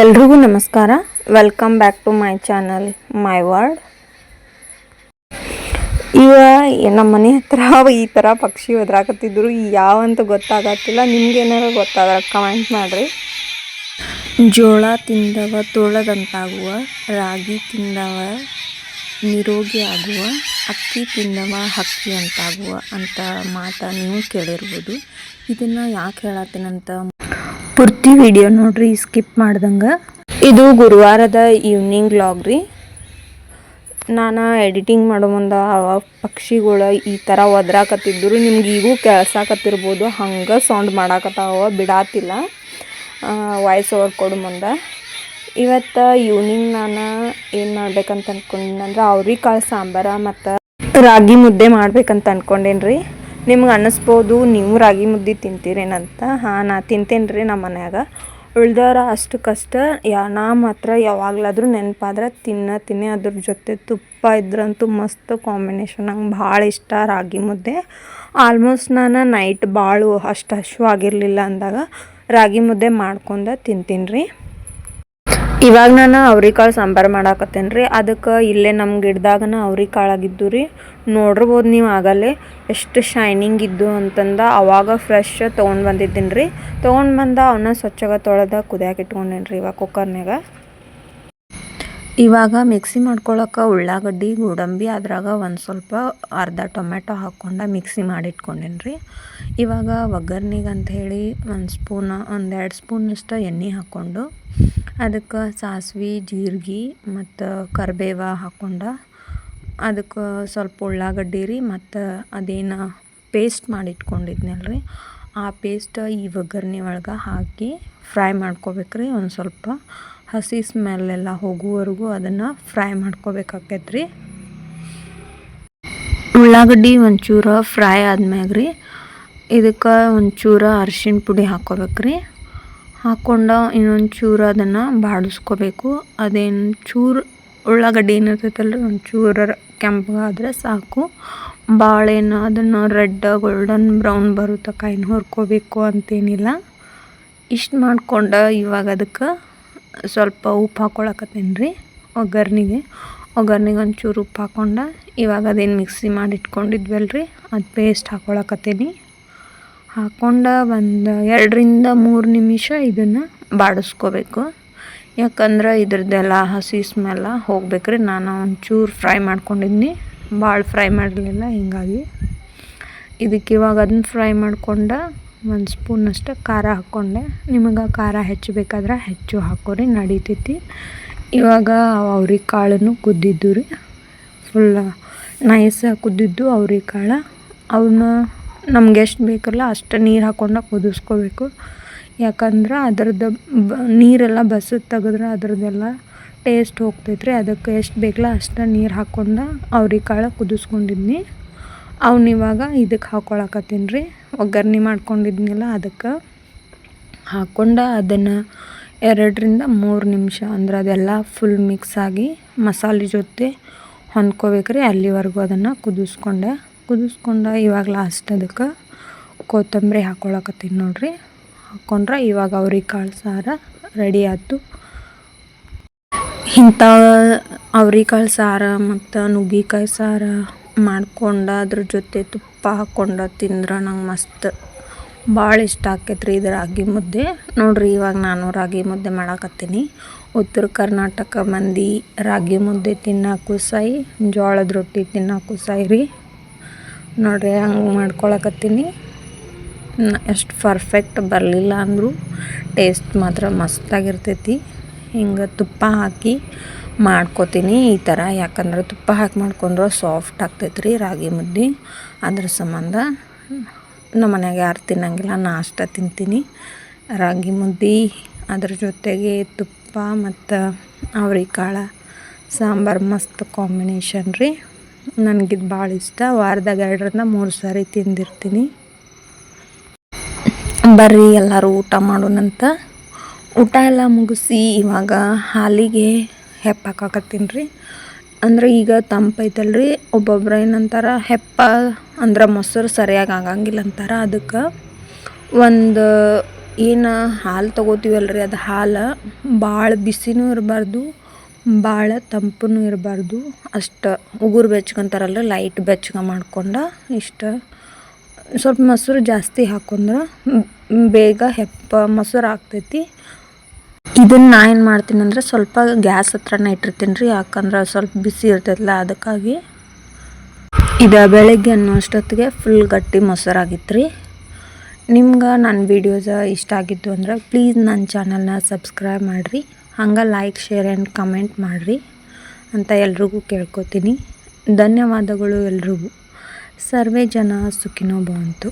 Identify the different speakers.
Speaker 1: ಎಲ್ರಿಗೂ ನಮಸ್ಕಾರ. Welcome back to my channel my word ಇವ ನಮ್ಮ ಮನೆ ಹತ್ರ ಈ ಥರ ಪಕ್ಷಿ ಒದ್ರಾಕತ್ತಿದ್ರು. ಯಾವಂತ ಗೊತ್ತಾಗತ್ತಿಲ್ಲ. ನಿಮ್ಗೆ ಏನಾರ ಗೊತ್ತಾದ್ರೆ ಕಮೆಂಟ್ ಮಾಡಿರಿ. ಜೋಳ ತಿಂದವ, ತೋಳದಂತಾಗುವ, ರಾಗಿ ತಿಂದವ, ನಿರೋಗಿ ಆಗುವ, ಅಕ್ಕಿ ತಿಂದವ, ಹಕ್ಕಿ ಅಂತಾಗುವ ಅಂತ ಮಾತ ನೀವು ಕೇಳಿರ್ಬೋದು. ಇದನ್ನು ಯಾಕೆ ಹೇಳತ್ತೀನಂತ ಪೂರ್ತಿ ವಿಡಿಯೋ ನೋಡ್ರಿ ಸ್ಕಿಪ್ ಮಾಡ್ದಂಗೆ. ಇದು ಗುರುವಾರದ ಈವ್ನಿಂಗ್ ಲಾಗ್ ರೀ. ನಾನು ಎಡಿಟಿಂಗ್ ಮಾಡೋ ಮುಂದೆ ಅವ ಪಕ್ಷಿಗಳು ಈ ಥರ ಒದ್ರಾಕತ್ತಿದ್ರು, ನಿಮ್ಗೆ ಈಗೂ ಕೆಲಸಾಕತ್ತಿರ್ಬೋದು ಹಂಗೆ ಸೌಂಡ್ ಮಾಡಾಕತ್ತಾವ, ಬಿಡಾತಿಲ್ಲ. ವಾಯ್ಸ್ ಓವರ್ ಕೊಡು ಮುಂದೆ. ಇವತ್ತು ಈವ್ನಿಂಗ್ ನಾನು ಏನು ಮಾಡ್ಬೇಕಂತ ಅಂದ್ಕೊಂಡಿನಂದ್ರೆ ಅವ್ರಿಗೆ ಕಾಳು ಸಾಂಬಾರ ಮತ್ತು ರಾಗಿ ಮುದ್ದೆ ಮಾಡ್ಬೇಕಂತ ಅಂದ್ಕೊಂಡೇನ್ರಿ ನಿಮ್ಗೆ ಅನ್ನಿಸ್ಬೋದು, ನೀವು ರಾಗಿ ಮುದ್ದೆ ತಿಂತೀರೇನಂತ. ಹಾಂ, ನಾ ತಿಂತೇನೆ ರೀ ನಮ್ಮ ಮನ್ಯಾಗ. ಅಷ್ಟು ಕಷ್ಟ. ಯಾ, ನಾ ಮಾತ್ರ ಯಾವಾಗಲಾದ್ರೂ ನೆನಪಾದ್ರೆ ತಿನ್ನ, ತಿನ್ನಿ. ಅದ್ರ ಜೊತೆ ತುಪ್ಪ ಇದ್ರಂತೂ ಮಸ್ತ್ ಕಾಂಬಿನೇಷನ್ ನಂಗೆ ಭಾಳ ಇಷ್ಟ ರಾಗಿ ಮುದ್ದೆ. ಆಲ್ಮೋಸ್ಟ್ ನಾನು ನೈಟ್ ಭಾಳ ಅಷ್ಟು ಹಶ್ವಾಗಿರಲಿಲ್ಲ ಅಂದಾಗ ರಾಗಿ ಮುದ್ದೆ ಮಾಡ್ಕೊಂಡು ತಿಂತೀನಿ ರೀ. ಇವಾಗ ನಾನು ಅವ್ರಿಕಾಳು ಸಾಂಬಾರು ಮಾಡಾಕತ್ತೇನೆ ರೀ ಅದಕ್ಕೆ ಇಲ್ಲೇ ನಮ್ಮ ಗಿಡದಾಗನ ಅವ್ರಿಕಾಳಾಗಿದ್ದು ರೀ. ನೋಡಿರ್ಬೋದು ನೀವು ಆಗಲೇ ಎಷ್ಟು ಶೈನಿಂಗ್ ಇದ್ದು ಅಂತಂದ ಅವಾಗ ಫ್ರೆಶ್ ತೊಗೊಂಡು ಬಂದಿದ್ದೀನಿ ರೀ ತೊಗೊಂಡು ಬಂದ ಅವನ್ನ ಸ್ವಚ್ಛಗೆ ತೊಳೆದ ಕುದಿಯಾಕೆ ರೀ ಇವಾಗ ಕುಕ್ಕರ್ನಾಗ ಇವಾಗ ಮಿಕ್ಸಿ ಮಾಡ್ಕೊಳಕ್ಕೆ ಉಳ್ಳಾಗಡ್ಡಿ, ಗೋಡಂಬಿ, ಅದ್ರಾಗ ಒಂದು ಸ್ವಲ್ಪ ಅರ್ಧ ಟೊಮೆಟೊ ಹಾಕ್ಕೊಂಡು ಮಿಕ್ಸಿ ಮಾಡಿಟ್ಕೊಂಡೇನಿ ರೀ ಇವಾಗ ಒಗ್ಗರ್ನಿಗೆ ಅಂತ ಹೇಳಿ ಒಂದು ಸ್ಪೂನ್ ಒಂದೆರಡು ಸ್ಪೂನಷ್ಟು ಎಣ್ಣೆ ಹಾಕ್ಕೊಂಡು ಅದಕ್ಕೆ ಸಾಸ್ವೆ, ಜೀರಿಗೆ ಮತ್ತು ಕರಿಬೇವ ಹಾಕ್ಕೊಂಡು ಅದಕ್ಕೆ ಸ್ವಲ್ಪ ಉಳ್ಳಾಗಡ್ಡಿ ರೀ ಮತ್ತು ಅದೇನು ಪೇಸ್ಟ್ ಮಾಡಿಟ್ಕೊಂಡಿದ್ನಲ್ಲ ರೀ ಆ ಪೇಸ್ಟ್ ಈ ಒಗ್ಗರ್ಣೆ ಒಳಗೆ ಹಾಕಿ ಫ್ರೈ ಮಾಡ್ಕೋಬೇಕು ರೀ ಒಂದು ಸ್ವಲ್ಪ. ಹಸಿ ಸ್ಮೆಲ್ಲೆಲ್ಲ ಹೋಗುವವರೆಗೂ ಅದನ್ನು ಫ್ರೈ ಮಾಡ್ಕೋಬೇಕಾಕೈತೆ ರೀ ಉಳ್ಳಾಗಡ್ಡಿ ಒಂಚೂರು ಫ್ರೈ ಆದ್ಮ್ಯಾಗ ರೀ ಇದಕ್ಕೆ ಒಂಚೂರು ಅರ್ಶಿಣ ಪುಡಿ ಹಾಕ್ಕೋಬೇಕು ರೀ ಹಾಕ್ಕೊಂಡು ಇನ್ನೊಂದು ಚೂರು ಅದನ್ನು ಬಾಡಿಸ್ಕೋಬೇಕು. ಅದೇನು ಚೂರು ಉಳ್ಳಾಗಡ್ಡಿ ಏನಿರ್ತೈತಲ್ಲ ರೀ ಒಂಚೂರು ಆದರೆ ಸಾಕು. ಭಾಳ ಏನು ಅದನ್ನು ರೆಡ್ ಗೋಲ್ಡನ್, ಬ್ರೌನ್ ಬರೋ ತನಕ ಏನು ಹುರ್ಕೋಬೇಕು ಅಂತೇನಿಲ್ಲ. ಇಷ್ಟು ಮಾಡ್ಕೊಂಡು ಇವಾಗ ಅದಕ್ಕೆ ಸ್ವಲ್ಪ ಉಪ್ಪು ಹಾಕ್ಕೊಳಕತ್ತೀನಿ ರೀ. ಒಗ್ಗರ್ನಿಗೆ ಒಗ್ಗರ್ನಿಗೆ ಒಂಚೂರು ಉಪ್ಪು ಹಾಕ್ಕೊಂಡು ಇವಾಗ ಅದೇನು ಮಿಕ್ಸಿ ಮಾಡಿ ಇಟ್ಕೊಂಡಿದ್ವಲ್ಲ ರೀ. ಅದು ಪೇಸ್ಟ್ ಹಾಕ್ಕೊಳಕತ್ತೀನಿ ಹಾಕ್ಕೊಂಡು ಒಂದು ಎರಡರಿಂದ ಮೂರು ನಿಮಿಷ ಇದನ್ನು ಬಾಡಿಸ್ಕೋಬೇಕು. ಯಾಕಂದ್ರೆ ಇದ್ರದ್ದೆಲ್ಲ ಹಸಿ ಸ್ಮೆಲ್ಲ ಹೋಗ್ಬೇಕ್ರಿ. ನಾನು ಒಂಚೂರು ಫ್ರೈ ಮಾಡ್ಕೊಂಡಿದ್ನಿ. ಭಾಳ ಫ್ರೈ ಮಾಡಲಿಲ್ಲ ಹಿಂಗಾಗಿ. ಇದಕ್ಕೆ ಇವಾಗ ಅದನ್ನ ಫ್ರೈ ಮಾಡ್ಕೊಂಡು ಒಂದು ಸ್ಪೂನಷ್ಟು ಖಾರ ಹಾಕ್ಕೊಂಡೆ. ನಿಮಗೆ ಖಾರ ಹೆಚ್ಚು ಬೇಕಾದ್ರೆ ಹೆಚ್ಚು ಹಾಕೋರಿ, ನಡೀತೈತಿ. ಇವಾಗ ಅವ್ರಿಗೆ ಕಾಳನ್ನು ಕುದ್ದಿದ್ದು ರೀ. ಫುಲ್ ನೈಸ ಕುದ್ದಿದ್ದು ಅವ್ರಿಗೆ ಕಾಳು ಅವನ್ನ ನಮ್ಗೆ ಎಷ್ಟು ಬೇಕಲ್ಲ ಅಷ್ಟು ನೀರು ಹಾಕ್ಕೊಂಡು ಕುದಿಸ್ಕೋಬೇಕು. ಯಾಕಂದ್ರೆ ಅದ್ರದ್ದು ಬ, ನೀರೆಲ್ಲ ಬಸದು ತೆಗೆದ್ರೆ ಅದ್ರದ್ದೆಲ್ಲ ಟೇಸ್ಟ್ ಹೋಗ್ತೈತೆ ರೀ ಅದಕ್ಕೆ ಎಷ್ಟು ಬೇಕಲ್ಲ ಅಷ್ಟು ನೀರು ಹಾಕ್ಕೊಂಡು ಅವ್ರಿಗೆ ಕಾಳು ಕುದಿಸ್ಕೊಂಡಿದ್ನಿ. ಅವ್ನ ಇವಾಗ ಇದಕ್ಕೆ ಹಾಕ್ಕೊಳಕತ್ತೀನಿ ರೀ. ಒಗ್ಗರ್ಣೆ ಮಾಡ್ಕೊಂಡಿದ್ನಲ್ಲ ಅದಕ್ಕೆ ಹಾಕ್ಕೊಂಡು ಅದನ್ನು ಎರಡರಿಂದ ಮೂರು ನಿಮಿಷ ಅಂದ್ರೆ ಅದೆಲ್ಲ ಫುಲ್ ಮಿಕ್ಸ್ ಆಗಿ ಮಸಾಲೆ ಜೊತೆ ಹೊಂದ್ಕೋಬೇಕ್ರಿ. ಅಲ್ಲಿವರೆಗೂ ಅದನ್ನು ಕುದಿಸ್ಕೊಂಡೆ. ಕುದಿಸ್ಕೊಂಡು ಇವಾಗ ಲಾಸ್ಟ್ ಅದಕ್ಕೆ ಕೊತ್ತಂಬರಿ ಹಾಕ್ಕೊಳಕತ್ತೀನಿ ನೋಡ್ರಿ. ಹಾಕ್ಕೊಂಡ್ರೆ ಇವಾಗ ಅವ್ರಿಗೆ ಕಾಳು ಸಾರ ರೆಡಿ ಆಯ್ತು. ಇಂಥ ಅವ್ರಿಕಾಳು ಸಾರ ಮತ್ತು ನುಗ್ಗಿಕಾಯಿ ಸಾರ ಮಾಡ್ಕೊಂಡು ಅದ್ರ ಜೊತೆ ತುಪ್ಪ ಹಾಕ್ಕೊಂಡು ತಿಂದ್ರೆ ನಂಗೆ ಮಸ್ತ್. ಭಾಳ ಇಷ್ಟ ಆಕೈತೆ ರೀ ಇದು ರಾಗಿ ಮುದ್ದೆ. ನೋಡಿರಿ ಇವಾಗ ನಾನು ರಾಗಿ ಮುದ್ದೆ ಮಾಡಾಕತ್ತೀನಿ. ಉತ್ತರ ಕರ್ನಾಟಕ ಮಂದಿ ರಾಗಿ ಮುದ್ದೆ ತಿನ್ನೋಕ್ಕೂ ಸಾಯಿ, ಜೋಳದ ರೊಟ್ಟಿ ತಿನ್ನೋಕ್ಕೂ ಸಾಯಿ ರೀ. ನೋಡಿರಿ ಹಂಗೆ ಮಾಡ್ಕೊಳಕತ್ತೀನಿ. ಎಷ್ಟು ಪರ್ಫೆಕ್ಟ್ ಬರಲಿಲ್ಲ ಅಂದರೂ ಟೇಸ್ಟ್ ಮಾತ್ರ ಮಸ್ತಾಗಿರ್ತೈತಿ ಹಿಂಗೆ ತುಪ್ಪ ಹಾಕಿ ಮಾಡ್ಕೋತೀನಿ ಈ ಥರ. ಯಾಕಂದ್ರೆ ತುಪ್ಪ ಹಾಕಿ ಮಾಡ್ಕೊಂಡ್ರೆ ಸಾಫ್ಟ್ ಆಗ್ತೈತೆ ರೀ ರಾಗಿ ಮುದ್ದೆ. ಅದ್ರ ಸಂಬಂಧ ನಮ್ಮ ಮನ್ಯಾಗ ಯಾರು ತಿನ್ನಂಗಿಲ್ಲ, ನಾ ಅಷ್ಟೇ ತಿಂತೀನಿ. ರಾಗಿ ಮುದ್ದೆ, ಅದ್ರ ಜೊತೆಗೆ ತುಪ್ಪ ಮತ್ತು ಅವ್ರಿಕಾಳು ಸಾಂಬಾರು ಮಸ್ತ್ ಕಾಂಬಿನೇಷನ್ ರೀ. ನನಗಿದು ಭಾಳ ಇಷ್ಟ. ವಾರದಾಗ ಎರಡರಿಂದ ಮೂರು ಸಾರಿ ತಿಂದಿರ್ತೀನಿ. ಬರ್ರಿ ಎಲ್ಲರೂ ಊಟ ಮಾಡೋಣಂತ. ಊಟ ಎಲ್ಲ ಮುಗಿಸಿ ಇವಾಗ ಹಾಲಿಗೆ ಹೆಪ್ಪ ಹಾಕಾಕತ್ತೀನಿ ರೀ. ಅಂದ್ರೆ ಈಗ ತಂಪೈತಲ್ರಿ ಒಬ್ಬೊಬ್ರು ಏನಂತಾರ, ಹೆಪ್ಪ ಅಂದ್ರೆ ಮೊಸರು ಸರಿಯಾಗಿ ಆಗಂಗಿಲ್ಲ ಅಂತಾರೆ. ಅದಕ್ಕೆ ಒಂದು ಏನು ಹಾಲು ತೊಗೋತೀವಲ್ರಿ, ಅದು ಹಾಲು ಭಾಳ ಬಿಸಿನೂ ಇರಬಾರ್ದು ಭಾಳ ತಂಪೂ ಇರಬಾರ್ದು. ಅಷ್ಟು ಉಗುರು ಬೆಚ್ಕೊಂತಾರಲ್ಲ ಲೈಟ್ ಬೆಚ್ಚಗೆ ಮಾಡ್ಕೊಂಡು ಇಷ್ಟು. ಸ್ವಲ್ಪ ಮೊಸರು ಜಾಸ್ತಿ ಹಾಕೊಂಡ್ರೆ, ಬೇಗ ಹೆಪ್ಪ ಮೊಸರು ಆಗ್ತೈತಿ. ಇದನ್ನು ನಾ ಏನು ಮಾಡ್ತೀನಿ ಅಂದರೆ ಸ್ವಲ್ಪ ಗ್ಯಾಸ್ ಹತ್ರನೇ ಇಟ್ಟಿರ್ತೀನಿ ರೀ, ಯಾಕಂದ್ರೆ ಸ್ವಲ್ಪ ಬಿಸಿ ಇರ್ತೈತಲ್ಲ, ಅದಕ್ಕಾಗಿ. ಇದು ಬೆಳಗ್ಗೆ ಅನ್ನೋ ಅಷ್ಟೊತ್ತಿಗೆ ಫುಲ್ ಗಟ್ಟಿ ಮೊಸರಾಗಿತ್ತು ರೀ. ನಿಮ್ಗೆ ನನ್ನ ವೀಡಿಯೋಸ ಇಷ್ಟ ಆಗಿದ್ದು ಅಂದ್ರೆ ಪ್ಲೀಸ್ ನನ್ನ ಚಾನಲ್ನ ಸಬ್ಸ್ಕ್ರೈಬ್ ಮಾಡಿರಿ. ಹಂಗೆ ಲೈಕ್ ಶೇರ್ ಆ್ಯಂಡ್ ಕಮೆಂಟ್ ಮಾಡಿರಿ ಅಂತ ಎಲ್ರಿಗೂ ಕೇಳ್ಕೊತೀನಿ. ಧನ್ಯವಾದಗಳು ಎಲ್ರಿಗೂ. ಸರ್ವೇ ಜನ ಸುಖಿನೋ ಭವಂತು.